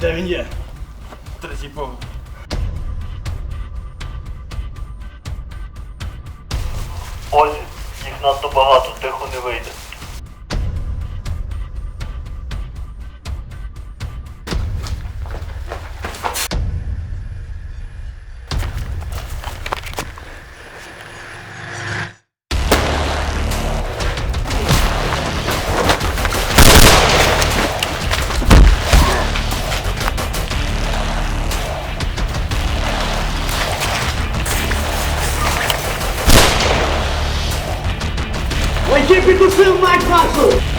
Де він є? Третій погляд. Ось, їх надто багато, тихо не вийде. A equipe do Filme Mais Fácil.